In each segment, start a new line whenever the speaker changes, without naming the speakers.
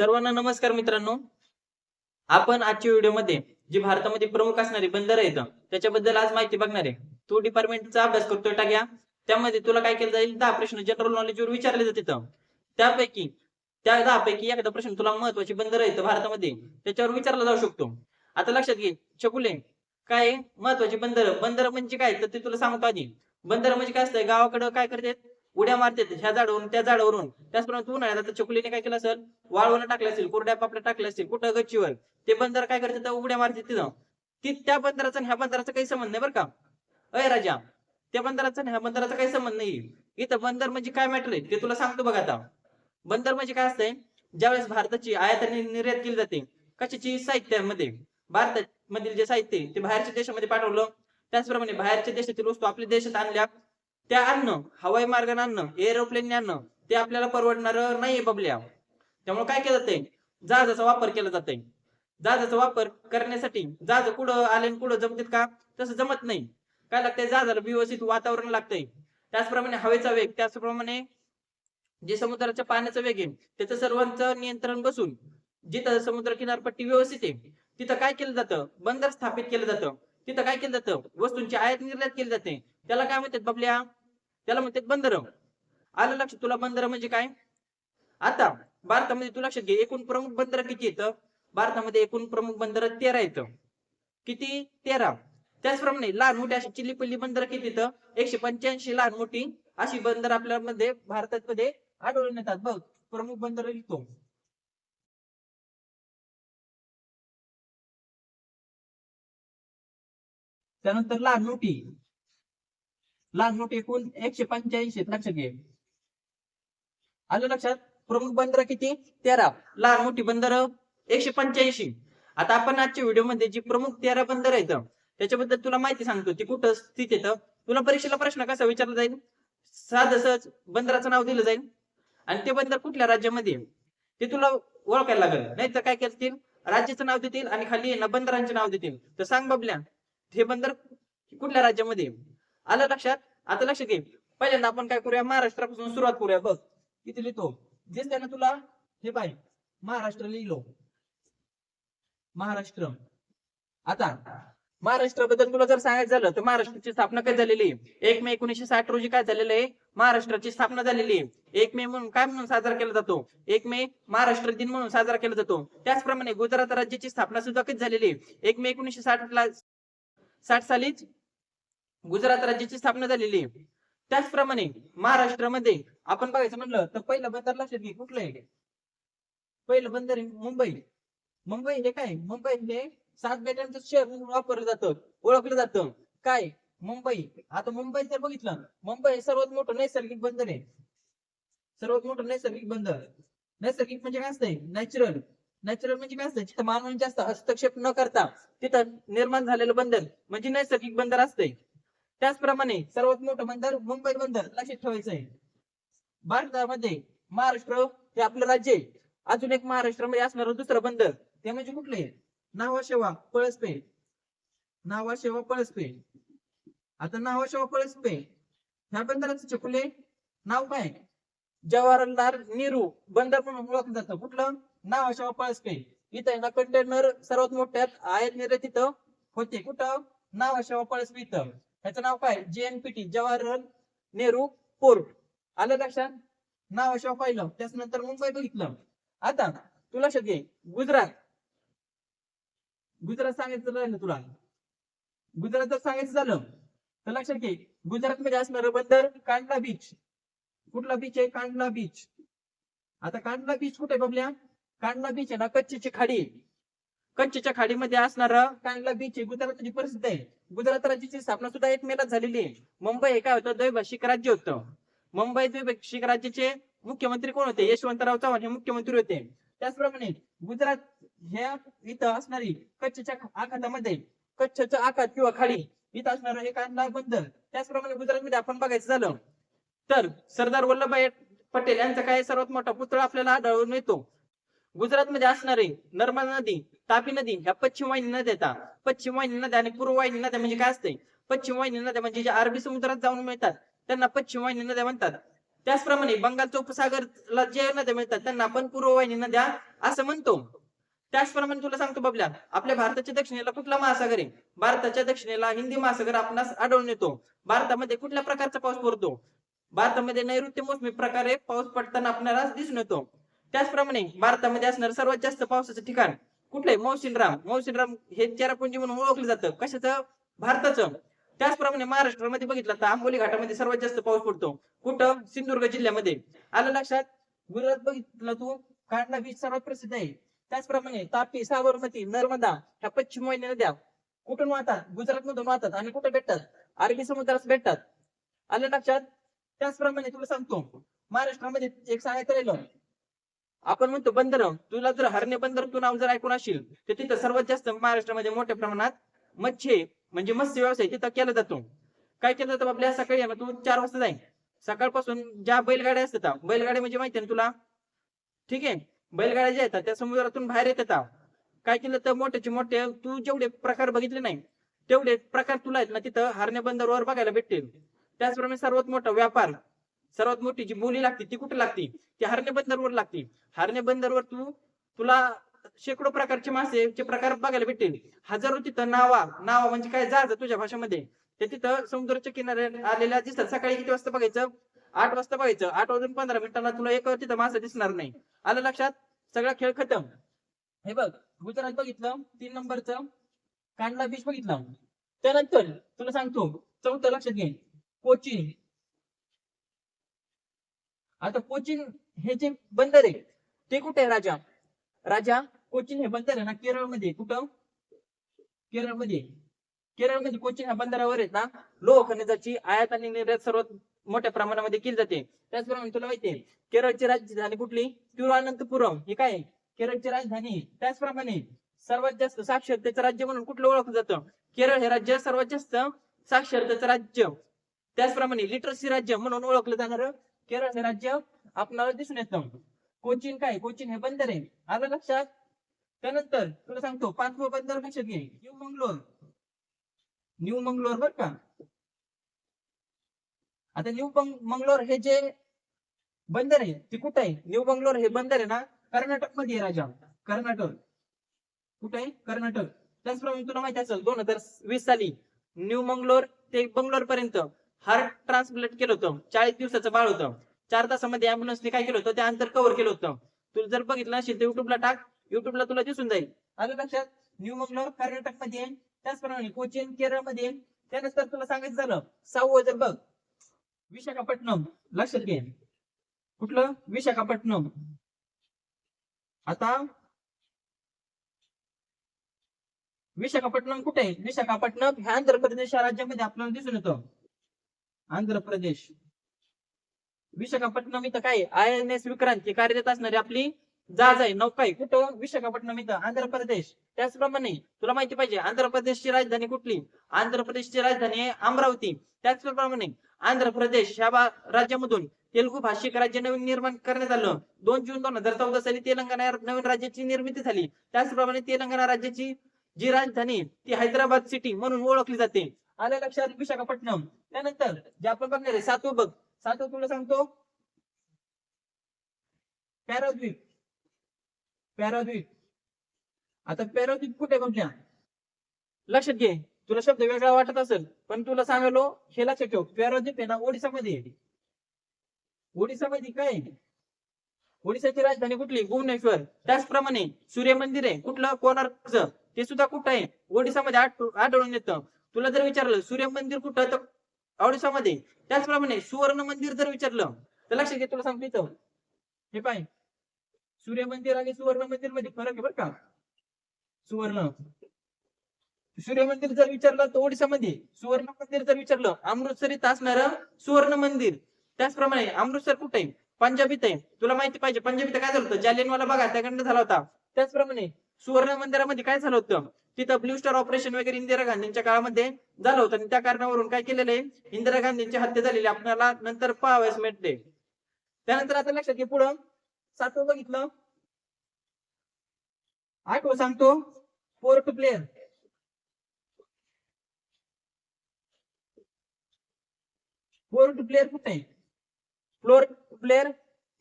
सर्वांना नमस्कार मित्रांनो. आपण आजच्या व्हिडिओमध्ये जी भारतामध्ये प्रमुख असणारी बंदर आहेत त्याच्याबद्दल आज माहिती बघणार आहे. तू डिपार्टमेंटचा अभ्यास करतोय टाक्या. त्यामध्ये तुला काय केलं जाईल? दहा प्रश्न जनरल नॉलेजवर विचारले जाते त्यापैकी त्या दहा पैकी एखादा प्रश्न तुला महत्वाची बंदर आहेत भारतामध्ये त्याच्यावर विचारला जाऊ शकतो. आता लक्षात घे चकुले काय महत्त्वाचे महत्वाची बंदर. बंदर म्हणजे काय? तर ते तुला सांगतो आधी. बंदर म्हणजे काय असतंय? गावाकडं काय करतात? उड्या मारतात ह्या झाडावरून त्या झाडावरून. त्याचप्रमाणे तू आता चकुलीने काय केलं असेल? वाळवण टाकलं असेल कोरड्या पापड्या टाकल्या असतील कुठं गच्चीवर? ते बंदर काय करतात उड्या मारते तिथं. ती त्या बंदराचा आणि ह्या बंदराचा काही संबंध नाही बरं का? अय राजा त्या बंदराचा आणि ह्या बंदराचा काही संबंध नाही. इथं बंदर म्हणजे काय मॅटर आहे? ते तुला सांगतो बघ आता. बंदर म्हणजे काय असतंय? ज्यावेळेस भारताची आयात आणि निर्यात केली जाते कशाची? साहित्यामध्ये. भारतामधील जे साहित्य ते बाहेरच्या देशामध्ये पाठवलं. त्याचप्रमाणे बाहेरच्या देशातील वस्तू आपल्या देशात आणल्या. त्या आणणं हवाई मार्गाने आणणं एरोप्लेनने आणणं ते आपल्याला परवडणार नाहीये बबल्या. त्यामुळे काय केलं जाते जहाजाचा वापर केला जाते जहाजाचा वापर करण्यासाठी जहाज कुठं आले कुठं जमतेत का? तसं जमत नाही. काय लागतंय? जहाजाला व्यवस्थित वातावरण लागतंय. त्याचप्रमाणे हवेचा वेग त्याचप्रमाणे जे समुद्राच्या पाण्याचा वेग आहे त्याचं सर्वांचं नियंत्रण बसून जिथं समुद्र किनारपट्टी व्यवस्थित आहे तिथं काय केलं जातं? बंदर स्थापित केलं जातं. तिथं काय केलं जातं? वस्तूंची आयात निर्यात केली जाते. त्याला काय म्हणतात बबल्या? त्याला म्हणतात बंदर आलं लक्षात तुला बंदर म्हणजे काय? आता भारतामध्ये तू लक्षात घे एकूण प्रमुख बंदर किती येतं भारतामध्ये एकूण प्रमुख बंदर तेरा येतं किती? तेरा. त्याचप्रमाणे लहान मोठी अशी चिल्ली पिल्ली बंदर किती येतं एकशे पंच्याऐंशी लहान मोठी अशी बंदर आपल्या मध्ये भारतात मध्ये आढळून येतात. बघ प्रमुख बंदर लिहितो. त्यानंतर लहान मोठी. लहान मोठी एकूण एकशे पंच्याऐंशी लक्षात घे. आलं लक्षात? प्रमुख बंदर किती? तेरा. लहान मोठी बंदर एकशे पंच्याऐंशी. आता आपण आजच्या व्हिडिओमध्ये जी प्रमुख तेरा बंदर आहेत त्याच्याबद्दल तुला माहिती सांगतो. ती कुठं स्थित येतं तुला परीक्षेला प्रश्न कसा विचारला जाईल? साध सहज बंदराचं नाव दिलं जाईल. आणि ते बंदर कुठल्या राज्यामध्ये ते तुला ओळखायला लागेल. नाही तर काय करतील? राज्याचं नाव देतील आणि खाली ना बंदरांचे नाव देतील. तर सांग बबल्या हे बंदर कुठल्या राज्यामध्ये आलं लक्षात? आता लक्ष घे. पहिल्यांदा आपण काय करूया? महाराष्ट्रापासून सुरुवात करूया. बघ किती लिहितो? जे त्यानं तुला हे पाय महाराष्ट्र लिहिलो. महाराष्ट्र. आता महाराष्ट्राबद्दल तुला जर सांगायचं झालं तर महाराष्ट्राची स्थापना कधी झालेली? आहे? एक मे एकोणीशे साठ रोजी काय झालेलं आहे? महाराष्ट्राची स्थापना झालेली आहे. एक मे म्हणून काय म्हणून साजरा केला जातो? एक मे महाराष्ट्र दिन म्हणून साजरा केला जातो. त्याचप्रमाणे गुजरात राज्याची स्थापना सुद्धा कधी झालेली आहे? एक मे एकोणीशे साठ ला साठ सालीच गुजरात राज्याची स्थापना झालेली आहे. त्याचप्रमाणे महाराष्ट्रामध्ये आपण बघायचं म्हणलं तर पहिलं बंदर लक्षात घे कुठलं आहे? पहिलं बंदर आहे मुंबई. मुंबई हे काय? मुंबई हे सात बेटांचं शहर म्हणून वापरलं जातं ओळखलं जातं. काय? मुंबई. आता मुंबई जर बघितलं मुंबई हे सर्वात मोठं नैसर्गिक बंदर आहे. सर्वात मोठं नैसर्गिक बंदर. नैसर्गिक म्हणजे काय असतंय? नॅचरल नॅचरल म्हणजे काय असतं जिथं मानवाने जास्त हस्तक्षेप न करता तिथं निर्माण झालेलं बंदर म्हणजे नैसर्गिक बंदर असतंय. त्याचप्रमाणे सर्वात मोठं बंदर मुंबई बंदर लक्षात ठेवायचं आहे भारतामध्ये महाराष्ट्र हे आपलं राज्य आहे. अजून एक महाराष्ट्रामध्ये असणारं दुसरं बंदर. ते म्हणजे कुठले नावाशेवा पळसपे. नावाशेवा पळसपे. आता नावाशेवा पळसपे. ह्या बंदराचं चकुले नाव काय जवाहरलाल नेहरू बंदर म्हणून ओळखलं जातं. कुठलं? नावाशेवा पळसपे. इथं ना कंटेनर सर्वात मोठ्यात आयात निर्यात तिथं होते. कुठं? नावाशेवा पळसपे इथं. ह्याचं नाव काय? जेएनपीटी जवाहरलाल नेहरू पोर्ट आलं लक्षात? नावाशेवा पाहिलं. त्याच्यानंतर मुंबई बघितलं. आता तुला शक्य घे. गुजरात. गुजरात सांगायचं राहिलं तुला. गुजरात जर सांगायचं झालं तर लक्षात घे. गुजरात मध्ये असणारं बंदर कांडला बीच कुठला बीच आहे? कांडला बीच आता कांडला बीच कुठे बघल्या कांडला बीच आहे ना कच्चीची खाडी. आहे. कच्छच्या खाडीमध्ये असणारा कांडला बीच आहे गुजरातची प्रसिद्ध आहे. गुजरात राज्याची स्थापना सुद्धा एक मेला झालेली आहे. मुंबई हे काय होतं? द्वैभाषिक राज्य होतं. मुंबई द्वैभाषिक राज्याचे मुख्यमंत्री कोण होते? यशवंतराव चव्हाण हे मुख्यमंत्री होते. त्याचप्रमाणे गुजरात ह्या इथं असणारी कच्छच्या आखातामध्ये कच्छच्या आखात किंवा खाडी इथं असणारं हे कांडला बंदर. त्याचप्रमाणे गुजरातमध्ये आपण बघायचं झालं तर सरदार वल्लभभाई पटेल यांचा काय सर्वात मोठा पुतळा आपल्याला आढळून येतो. गुजरातमध्ये असणारे नर्मदा नदी तापी नदी ह्या पश्चिम वाहिनी नद्या येतात. पश्चिम वाहिनी नद्या आणि पूर्व वाहिनी नद्या म्हणजे काय असते? पश्चिम वाहिनी नद्या म्हणजे ज्या अरबी समुद्रात जाऊन मिळतात त्यांना पश्चिम वाहिनी नद्या म्हणतात. त्याचप्रमाणे बंगालच्या उपसागरला जे नद्या मिळतात त्यांना आपण पूर्ववाहिनी नद्या असं म्हणतो. त्याचप्रमाणे तुला सांगतो बबल्या आपल्या भारताच्या दक्षिणेला कुठला महासागर आहे? भारताच्या दक्षिणेला हिंदी महासागर आपणास आढळून येतो. भारतामध्ये कुठल्या प्रकारचा पाऊस पडतो? भारतामध्ये नैऋत्य मोसमी प्रकारे पाऊस पडताना आपल्याला दिसून येतो. त्याचप्रमाणे भारतामध्ये असणारं सर्वात जास्त पावसाचं ठिकाण कुठलंय? मौसिनराम मौसिनराम हे चेरापुंजी म्हणून ओळखलं जातं. कशाचं? भारताचं. त्याचप्रमाणे महाराष्ट्रामध्ये बघितलं तर आंबोली घाटामध्ये सर्वात जास्त पाऊस पडतो. कुठं? सिंधुदुर्ग जिल्ह्यामध्ये. आलं लक्षात? गुजरात बघितलं तू? कांडला बीच सर्वात प्रसिद्ध आहे. त्याचप्रमाणे तापी साबरमती नर्मदा ह्या पश्चिम वाहिनी नद्या कुठून वाहतात? गुजरात मधून वाहतात आणि कुठे भेटतात? अरबी समुद्रात भेटतात. आलं लक्षात? त्याचप्रमाणे तुला सांगतो. महाराष्ट्रामध्ये एक सांगायचं राहिलं. आपण म्हणतो बंदर तुला जर हरणे बंदर तू नाव जर ऐकून असेल तर तिथं सर्वात जास्त महाराष्ट्रामध्ये मोठ्या प्रमाणात मच्छी म्हणजे मत्स्य व्यवसाय तिथं केला जातो. काय केलं जातं आपल्या सकाळी ना तू चार वाजता जाईल सकाळपासून ज्या बैलगाड्या असतात बैलगाड्या म्हणजे माहिती ना तुला? ठीक आहे. बैलगाड्या ज्या येतात त्या समुद्रातून बाहेर येतात. काय केलं तर मोठ्याचे मोठे तू जेवढे प्रकार बघितले नाही तेवढे प्रकार तुला आहेत ना तिथं हरण्या बंदरवर बघायला भेटतील. त्याचप्रमाणे सर्वात मोठा व्यापार. सर्वात मोठी जी बोली लागते ती कुठे लागते? ती हरणे बंदरवर लागते. हरणे बंदरवर तू तुला शेकडो प्रकारचे मासेचे प्रकार बघायला भेटतील. हजारो तिथं नावा नावा म्हणजे काय? जहाज तुझ्या भाषेमध्ये. ते तिथं समुद्राच्या किनारे आलेल्या दिसतात. सकाळी किती वाजता बघायचं? आठ वाजता बघायचं. आठ वाजून पंधरा मिनिटांना तुला एक तिथं मासा दिसणार नाही. आलं लक्षात? सगळा खेळ खतम. हे बघ गुजरात बघितलं तीन नंबरचं. कांडला बीच बघितलं. त्यानंतर तुला सांगतो चौथं लक्षात घे. कोचीन आता कोचीन हे जे बंदर आहे ते कुठे आहे राजा? राजा कोचीन हे बंदर आहे ना केरळमध्ये कुठं? केरळमध्ये केरळमध्ये कोचीन ह्या बंदरावर आहेत ना लोह खनिजाची आयात आणि निर्यात सर्वात मोठ्या प्रमाणामध्ये केली जाते. त्याचप्रमाणे तुला माहितीये केरळची राजधानी कुठली? तिरुअनंतपुरम. हे काय केरळची राजधानी त्याचप्रमाणे सर्वात जास्त साक्षरतेचं राज्य म्हणून कुठलं ओळखलं जातं? केरळ हे राज्य सर्वात जास्त साक्षरतेचं राज्य. त्याचप्रमाणे लिटरसी राज्य म्हणून ओळखलं जाणार केरळ हे राज्य आपणाला दिसून येतं. कोचीन काय? कोचीन हे बंदर आहे. आलं लक्षात? त्यानंतर तुला सांगतो पाचवं बंदर लक्षात घे. न्यू मंगलोर. न्यू मंगलोर बर का? आता न्यू मंगलोर हे जे बंदर आहे ते कुठं आहे? न्यू बंगलोर हे बंदर आहे ना? कर्नाटकमध्ये आहे राजा. कर्नाटक. कुठं आहे? कर्नाटक. त्याचप्रमाणे तुला माहिती असेल दोन हजार वीस साली न्यू मंगलोर ते बंगलोर पर्यंत हार्ट ट्रान्सप्लांट केलं होतं. चाळीस दिवसाचं बाळ होतं. चार तासामध्ये अँब्युलन्सने काय केलं होतं? ते अंतर कव्हर केलं होतं. तुला जर बघितलं असेल तर युट्यूबला टाक. युट्यूबला तुला दिसून जाईल. आलं लक्षात. न्यू मंगलोर कर्नाटकमध्ये त्याचप्रमाणे कोचीन केरळमध्ये त्यानंतर तुला सांगायचं झालं सहावं जर बघ. विशाखापट्टणम. लक्षात घे. कुठलं? विशाखापट्टणम. आता विशाखापट्टणम कुठे? आहे विशाखापट्टणम हे आंध्र प्रदेश या राज्यामध्ये आपल्याला दिसून येतं. आंध्र प्रदेश विशाखापट्टणम इथं काय आय एन एस विक्रांत ही कार्यरत असणारी आपली जहाज आहे नौका आहे. कुठं? विशाखापट्टणम इथं आंध्र प्रदेश त्याचप्रमाणे तुला माहिती पाहिजे आंध्र प्रदेशची राजधानी कुठली? आंध्र प्रदेशची राजधानी आहे अमरावती. त्याचप्रमाणे आंध्र प्रदेश ह्या राज्यामधून तेलुगू भाषिक राज्य नवीन निर्माण करण्यात आलं. दोन जून दोन हजार चौदा साली तेलंगणा या नवीन राज्याची निर्मिती झाली. त्याचप्रमाणे तेलंगणा राज्याची जी राजधानी ती हैदराबाद सिटी म्हणून ओळखली जाते. आलं लक्षात? विशाखापट्टणम. त्यानंतर जे आपण बघणार आहे सातवं बघ. सातवं तुला सांगतो. पॅराद्वीप. पॅराद्वीप. आता पॅराद्वीप कुठे कुठल्या लक्षात घे. तुला शब्द वेगळा वाटत असेल पण तुला सांगालो हे लक्षात ठेव. पॅराद्वीप आहे ना ओडिसामध्ये आहे. ओडिसामध्ये काय आहे? ओडिसाची राजधानी कुठली? भुवनेश्वर. त्याचप्रमाणे सूर्य मंदिर आहे. कुठलं? कोणार्कचं ते सुद्धा कुठं आहे? ओडिसामध्ये आढळून येतं. तुला जर विचारलं सूर्य मंदिर कुठं तर ओडिसामध्ये. त्याचप्रमाणे सुवर्ण मंदिर जर विचारलं तर लक्षात घे तुला सांगतो इथं. हे पाय. सूर्य मंदिर आणि सुवर्ण मंदिरमध्ये फरक आहे बरं का. सुवर्ण. सूर्य मंदिर जर विचारलं तर ओडिसामध्ये सुवर्ण मंदिर जर विचारलं अमृतसर इथं असणारं सुवर्ण मंदिर. त्याचप्रमाणे अमृतसर कुठे आहे? पंजाबीत आहे. तुला माहिती पाहिजे पंजाबीत काय झालं होतं? जालियनवाला बघा त्याकडनं झाला होता. त्याचप्रमाणे सुवर्ण मंदिरामध्ये काय झालं होतं? तिथं ब्लू स्टार ऑपरेशन वगैरे इंदिरा गांधींच्या काळामध्ये झालं होतं. आणि त्या कारणावरून काय केलेलं आहे? इंदिरा गांधींची हत्या झालेली आपल्याला नंतर पाहावयास मिळते त्यानंतर आता लक्षात घे पुढं. सातवं बघितलं. आठवं सांगतो. पोर्ट प्लेअर पोर्ट प्लेअर कुठे आहे? फ्लोर प्लेअर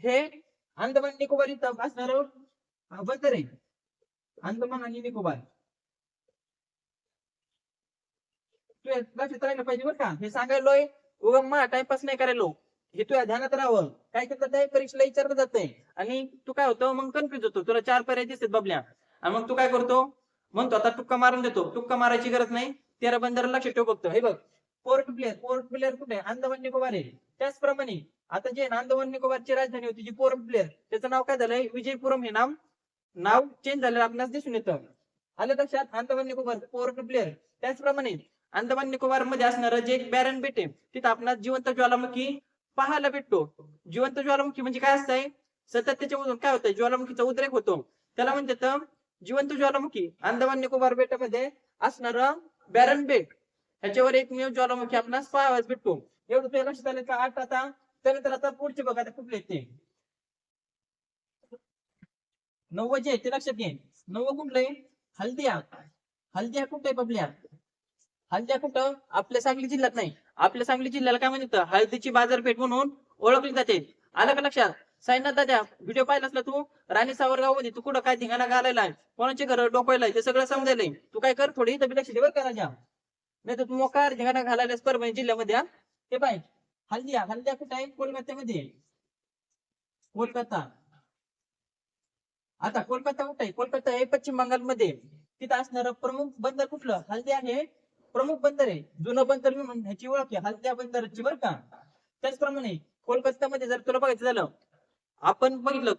हे अंदमान निकोबार इथं असणार बंदर आहे. अंदमान आणि निकोबार तू हे लक्षात राहिलं पाहिजे बरं का. हे सांगायलोय उगम मा टाइमपास नाही करायलो. हे तुझ्या ध्यानात राहावं. काय करतात ते? परीक्षेला विचारलं जातंय. आणि तू काय होतं? मग कन्फ्युज होतो. तुला चार पर्याय दिसतात बबल्या. आणि मग तू काय करतो? म्हणतो आता टुक्का मारून देतो. टुक्का मारायची गरज नाही. तेरा बंदर लक्ष ठेव बघतो हे बघ. पोर्ट प्लेअर पोर्ट प्लेअर कुठे? अंदमान निकोबार आहे. त्याचप्रमाणे आता जे अंदमान निकोबारची राजधानी होती जी पोर्ट प्लेअर त्याचं नाव काय झालंय? विजयपुरम हे नाम. नाव चेंज झालेलं आपल्याला दिसून येतं. आलं लक्षात? अंदमान निकोबार पोर्ट प्लेअर त्याचप्रमाणे अंदमान निकोबारमध्ये असणारं जे एक बॅरन बेट आहे तिथं आपणास जिवंत ज्वालामुखी पाहायला भेटतो. जिवंत ज्वालामुखी म्हणजे काय असतंय? सतत त्याच्यामधून काय होतं ज्वालामुखीचा उद्रेक होतो. त्याला म्हणतात जिवंत ज्वालामुखी. अंदमान निकोबार बेटामध्ये असणार बॅरन बेट ह्याच्यावर एकमेव ज्वालामुखी आपणास पाहावाच भेटतो. एवढं तुझ्या लक्षात आलं का? आठ आता त्यानंतर आता पुढचे बघा आता कुठले ते? नव्वद जे आहे ते लक्षात घे. नव्वद कुठलं आहे? हल्दिया. हल्दिया कुठं आहे बबल्या हल्दिया कुठं? आपल्या सांगली जिल्ह्यात नाही. आपल्या सांगली जिल्ह्याला काय म्हणतात? हळदीची बाजारपेठ म्हणून ओळखली जाते. आलं का लक्षात? साईनाथ दादा व्हिडिओ पाहिला असला तू? राणी सावरगावमध्ये तू कुठं काय धिंगाणा घालायला? कोणाचे घर डोकायला ते सगळं समजायला तू काय कर थोडी इथं लक्ष दे बरं का नाही तर तू मोकार धिंगाणा घालायलास परभणी जिल्ह्यामध्ये ते पाहिजे पाय. हल्दिया. हल्दिया कुठं आहे? कोलकात्यामध्ये. आहे. कोलकाता. आता कोलकाता कुठं आहे? कोलकाता आहे पश्चिम बंगालमध्ये. तिथं असणार प्रमुख बंदर कुठलं? हल्दिया हे प्रमुख बंदर आहे. जुनं बंदर मी ह्याची ओळख आहे. हल्दिया बंदरची बरं का? त्याचप्रमाणे कोलकात्यामध्ये जर तुला बघायचं झालं आपण बघितलं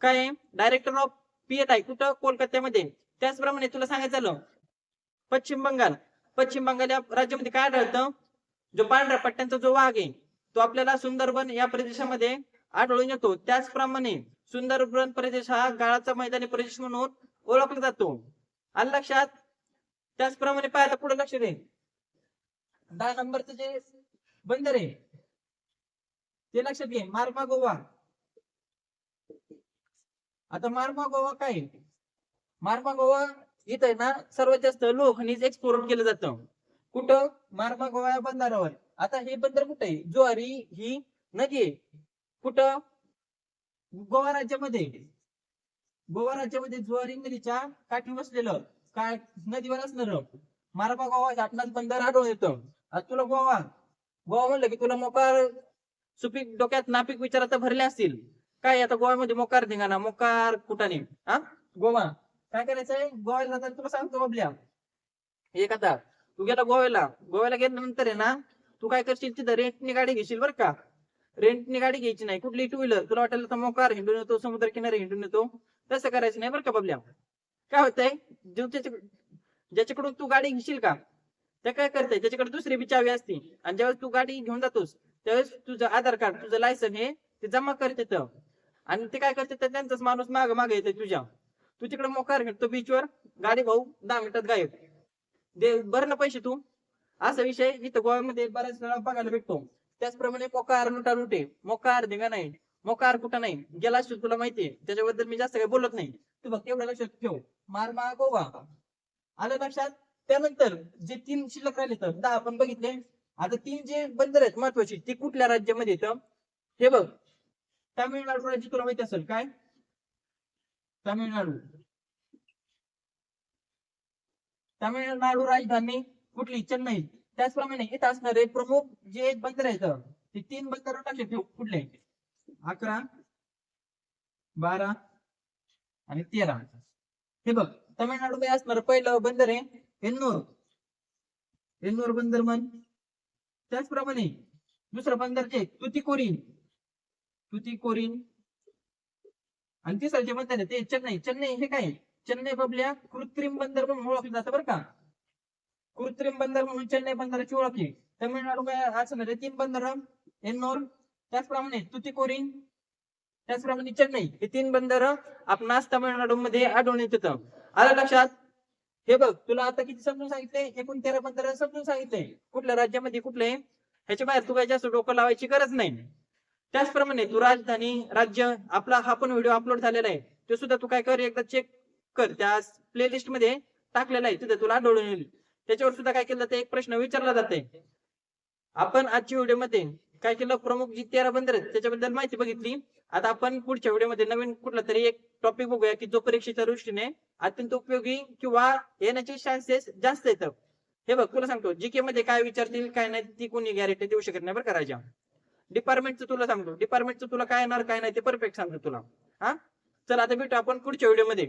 काय? डायरेक्टर ऑफ पीएट आहे. कुठं? कोलकात्यामध्ये. त्याचप्रमाणे तुला सांगायचं झालं पश्चिम बंगाल. पश्चिम बंगाल या राज्यामध्ये काय आढळतं? जो पांढऱ्या पट्ट्यांचा जो वाघ आहे तो आपल्याला सुंदरबन या प्रदेशामध्ये आढळून येतो. त्याचप्रमाणे सुंदरबन प्रदेश हा गाळाचा मैदानी प्रदेश म्हणून ओळखला जातो. आलं लक्षात त्याचप्रमाणे पाहायला पुढे लक्ष दे. दहा नंबरचं जे बंदर आहे ते लक्षात घे. मार्मा गोवा. आता मार्मा गोवा काय? मार्मा गोवा इथं ना सर्वात जास्त लोखंडीच एक्सपोर्ट केलं जातं. कुठं? मार्मा गोवा या बंदरावर आता हे बंदर कुठं आहे? ज्वारी ही नदी आहे. कुठं? गोवा राज्यामध्ये गोवा राज्यामध्ये ज्वारी नदीच्या काठी बसलेलं काय नदीवर असणार मारबा गोवा हे आपणास बंदर आढळून येतं. आता तुला गोवा गोवा म्हणलं की तुला मोकार सुपीक डोक्यात नापीक विचार आता भरले असतील. काय आता गोव्यामध्ये मोकार धिंगाणा मोकार कुठाने हा गोवा. काय करायचंय? गोव्याला जाताना तुला सांगतो बाबल्या. एक आता तू गेला गोव्याला. गोव्याला गेल्यानंतर आहे ना तू काय करशील? तिथं रेंटनी गाडी घेशील बरं का. रेंटने गाडी घ्यायची नाही. कुठली टू व्हीलर तुला वाटेल तर मोकार हिंडून येतो समुद्र किनारे हिंडून येतो. तसं करायचं नाही बरं का बाबल्या. काय होतंय? जो ज्याच्याकडून तू गाडी घेशील का ते काय करते त्याच्याकडे दुसरी बिचावी असते. आणि ज्यावेळेस तू गाडी घेऊन जातोस त्यावेळेस तुझं आधार कार्ड तुझं लायसन हे ते जमा करते आणि ते काय करते तर त्यांचाच माणूस माग मागे येते तुझ्या. तू तिकडे मोकार घेतो बीचवर गाडी भाऊ दहा मिनिटात गायब. दे बरं ना पैसे तू. असा विषय इथं गोव्यामध्ये बऱ्याच वेळा बघायला भेटतो. त्याचप्रमाणे मोकार लुटा लुटे. मोकार धिंगा नाही. मोकार कुठं नाही? गेला असतो तुला माहितीये त्याच्याबद्दल मी जास्त काही बोलत नाही. तू फक्त एवढं लक्षात ठेव. मार मा गोवा आलं लक्षात? त्यानंतर जे तीन शिल्लक राहिले तर दहा आपण बघितले. आता तीन जे बंदर आहेत महत्वाची ती कुठल्या राज्यामध्ये येतं हे बघ. तामिळनाडू राज्य तुला माहिती असेल काय? तामिळनाडू. तामिळनाडू राजधानी कुठली? चेन्नई. त्याचप्रमाणे इथं असणारे प्रमुख जे बंदर आहेत ते तीन बंदर लक्षात कुठले अकरा बारा आणि तेरा. हे बघ तमिळनाडू मध्ये असणार पहिलं बंदर आहे एन्नूर. एन्नूर बंदर म्हण. त्याचप्रमाणे दुसरं बंदर जे तुतीकोरीन. तुतीकोरीन. आणि तिसरं जे बंदर आहे ते चेन्नई. चेन्नई हे काय चेन्नई बबल्या कृत्रिम बंदर म्हणून ओळखलं जातं बरं का. कृत्रिम बंदर म्हणून चेन्नई बंदराची ओळख आहे. तामिळनाडू काय तीन बंदर एन्नोर त्याचप्रमाणे तुतीकोरीन त्याचप्रमाणे चेन्नई. हे तीन बंदर आपणास तमिळनाडू मध्ये आढळून येत आलं लक्षात? हे बघ तुला आता किती समजून सांगितले एकूण तेरा बंदर समजून सांगितले कुठल्या राज्यामध्ये कुठले? ह्याच्या बाहेर तू काय जास्त डोकं लावायची गरज नाही. त्याचप्रमाणे तू राजधानी राज्य आपला हा पण व्हिडिओ अपलोड झालेला आहे. ते सुद्धा तू काय कर एकदा चेक कर. त्या प्लेलिस्टमध्ये टाकलेला आहे. तिथे तुला आढळून येईल. त्याच्यावर सुद्धा काय केलं ते एक प्रश्न विचारला जाते आपण आजच्या व्हिडिओमध्ये काय केलं? प्रमुख जी तेरा बंदर आहेत त्याच्याबद्दल माहिती बघितली. आता आपण पुढच्या व्हिडिओमध्ये नवीन कुठला तरी एक टॉपिक बघूया की जो परीक्षेच्या दृष्टीने अत्यंत उपयोगी किंवा येण्याचे चान्सेस जास्त येतात हे बघ तुला सांगतो जीके मध्ये काय विचारतील काय नाही ती कोणी गॅरंटी देऊ शकत नाही बरं करायच्या डिपार्टमेंटचं तुला सांगतो. डिपार्टमेंटचं तुला काय येणार काय नाही ते परफेक्ट सांगतो तुला. हा? चल आता भेटू आपण पुढच्या व्हिडिओमध्ये.